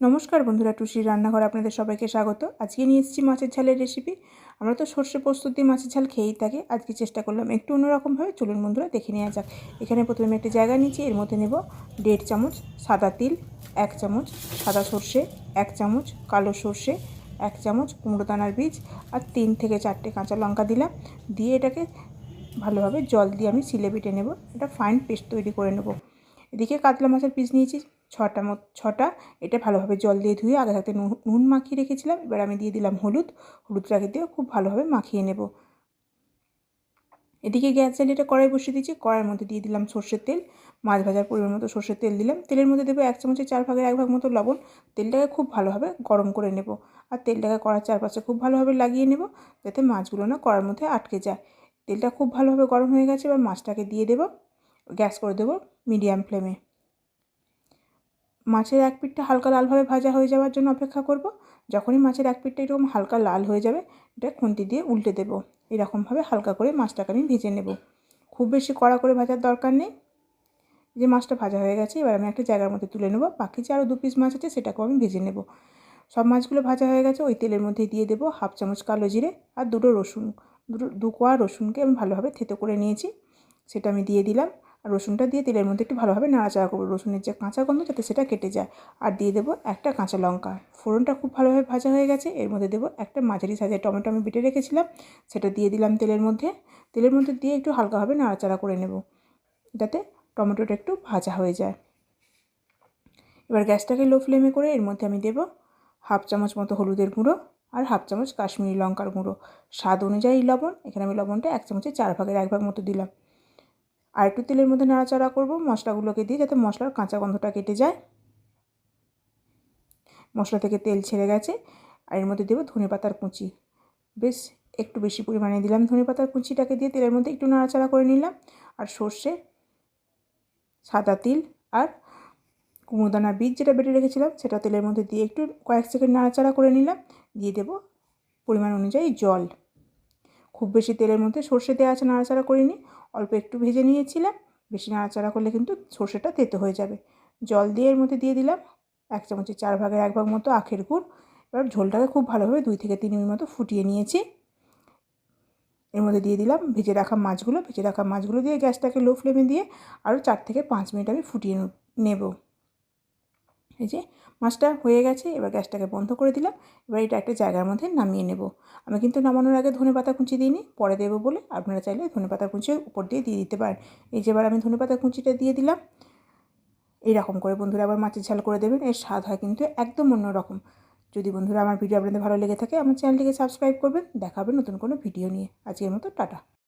নমস্কার বন্ধুরা টুসির রান্নাঘর আপনাদের সবাইকে স্বাগত। আজকে নিয়ে এসেছি মাছের ঝালের রেসিপি আমরা তো সর্ষে প্রস্তুত দিয়ে মাছের ঝাল খেয়েই থাকি। আজকে চেষ্টা করলাম একটু অন্যরকমভাবে। চলুন বন্ধুরা, দেখে নেওয়া যাক। এখানে প্রথমে একটা জায়গা নিচ্ছি এর মধ্যে নেব দেড় চামচ সাদা তিল, এক চামচ সাদা সর্ষে, এক চামচ কালো সর্ষে, এক চামচ কুমড়ো দানার বীজ আর তিন থেকে চারটে কাঁচা লঙ্কা দিলাম। দিয়ে এটাকে ভালোভাবে জল দিয়ে আমি সিলে বেটে নেব। এটা ফাইন পেস্ট তৈরি করে নেব। এদিকে কাতলা মাছের পিস নিয়েছি। ছটা মত, ছটা। এটা ভালোভাবে জল দিয়ে ধুয়ে আগে থাকতে নুন মাখিয়ে রেখেছিলাম। এবার আমি দিয়ে দিলাম হলুদ। হলুদটাকে দিয়ে খুব ভালোভাবে মাখিয়ে নেব। এদিকে গ্যাস জ্বালিয়ে এটা কড়াই বসিয়ে দিয়েছি। কড়াইয়ের মধ্যে দিয়ে দিলাম সর্ষের তেল। মাছ ভাজার পরিমাণ মতো সর্ষের তেল দিলাম। তেলের মধ্যে দেবো এক চামচের চার ভাগের এক ভাগ মতো লবণ। তেলটাকে খুব ভালোভাবে গরম করে নেব। আর তেলটাকে কড়ার চারপাশে খুব ভালোভাবে লাগিয়ে নেব যাতে মাছগুলো না কড়ার মধ্যে আটকে যায়। তেলটা খুব ভালোভাবে গরম হয়ে গেছে। এবার মাছটাকে দিয়ে দেবো। গ্যাস করে দেবো মিডিয়াম ফ্লেমে। মাছের এক পিঠটা হালকা লালভাবে ভাজা হয়ে যাওয়ার জন্য অপেক্ষা করব। যখনই মাছের এক পিঠটা এরকম হালকা লাল হয়ে যাবে, এটা খুন্তি দিয়ে উল্টে দেবো। এরকমভাবে হালকা করে মাছটাকে আমি ভেজে নেব। খুব বেশি কড়া করে ভাজার দরকার নেই। যে মাছটা ভাজা হয়ে গেছে, এবার আমি একটা জায়গার মধ্যে তুলে নেব। বাকি যে আরও দু পিস মাছ আছে, সেটাকেও আমি ভেজে নেব। সব মাছগুলো ভাজা হয়ে গেছে, ওই তেলের মধ্যে দিয়ে দেবো হাফ চামচ কালো জিরে আর দুটো রসুন। দুটো, দু কোয়া রসুনকে আমি ভালোভাবে থেতো করে নিয়েছি, সেটা আমি দিয়ে দিলাম। আর রসুনটা দিয়ে তেলের মধ্যে একটু ভালোভাবে নাড়াচাড়া করব। রসুনের যে কাঁচা গন্ধ, যাতে সেটা কেটে যায়। আর দিয়ে দেবো একটা কাঁচা লঙ্কা। ফোড়নটা খুব ভালোভাবে ভাজা হয়ে গেছে। এর মধ্যে দেবো একটা মাঝারি সাইজের টমেটো আমি বেটে রেখেছিলাম। সেটা দিয়ে দিলাম তেলের মধ্যে। তেলের মধ্যে দিয়ে একটু হালকাভাবে নাড়াচাড়া করে নেব। যাতে টমেটোটা একটু ভাজা হয়ে যায়। এবার গ্যাসটাকে লো ফ্লেমে করে এর মধ্যে আমি দেবো হাফ চামচ মতো হলুদের গুঁড়ো আর হাফ চামচ কাশ্মীরি লঙ্কার গুঁড়ো। স্বাদ অনুযায়ী লবণ। এখানে আমি লবণটা এক চামচে চার ভাগের এক ভাগ মতো দিলাম। আর একটু তেলের মধ্যে নাড়াচাড়া করব, মশলাগুলোকে দিয়ে যাতে মশলার কাঁচা গন্ধটা কেটে যায়। মশলা থেকে তেল ছেড়ে গেছে, আর এর মধ্যে দেবো ধনে পাতার কুচি। বেশ, একটু বেশি পরিমাণে দিলাম ধনে পাতার কুচিটাকে দিয়ে তেলের মধ্যে একটু নাড়াচাড়া করে নিলাম। আর সর্ষে, সাদা তিল আর কুমড়োদানার বীজ যেটা বেটে রেখেছিলাম, সেটা তেলের মধ্যে দিয়ে একটু কয়েক সেকেন্ড নাড়াচাড়া করে নিলাম। দিয়ে দেবো পরিমাণ অনুযায়ী জল। খুব বেশি তেলের মধ্যে সর্ষে দেওয়া আছে নাড়াচাড়া করিনি অল্প একটু ভেজে নিয়েছিলাম। বেশি নাড়াচাড়া করলে কিন্তু সর্ষেটা তেতো হয়ে যাবে। জল দিয়ে এর মধ্যে দিয়ে দিলাম এক চামচের চার ভাগের এক ভাগ মতো আখের গুড়। এবার ঝোলটাকে খুব ভালোভাবে দুই থেকে তিন মিনিট মতো ফুটিয়ে নিয়েছি। এর মধ্যে দিয়ে দিলাম ভেজে রাখা মাছগুলো। ভেজে রাখা মাছগুলো দিয়ে গ্যাসটাকে লো ফ্লেমে দিয়ে আরও চার থেকে পাঁচ মিনিট আমি ফুটিয়ে নেব। এই যে মাছটা হয়ে গেছে, এবার গ্যাসটাকে বন্ধ করে দিলাম, এবার এটা একটা জায়গার মধ্যে নামিয়ে নেব। আমি কিন্তু নামানোর আগে ধনে পাতা কুচি দিইনি, পরে দেবো বলে আপনারা চাইলে ধনে পাতা কুচি উপর দিয়ে দিয়ে দিতে পারেন। এই যে এবার আমি ধনে পাতা কুচিটা দিয়ে দিলাম। এইরকম করে বন্ধুরা আবার মাছের ঝাল করে দেবেন, এর স্বাদ হয় কিন্তু একদম অন্যরকম। যদি বন্ধুরা আমার ভিডিও আপনাদের ভালো লেগে থাকে, আমার চ্যানেলটিকে সাবস্ক্রাইব করবেন, দেখাবেন নতুন কোনো ভিডিও নিয়ে। আজকের মতো, টাটা।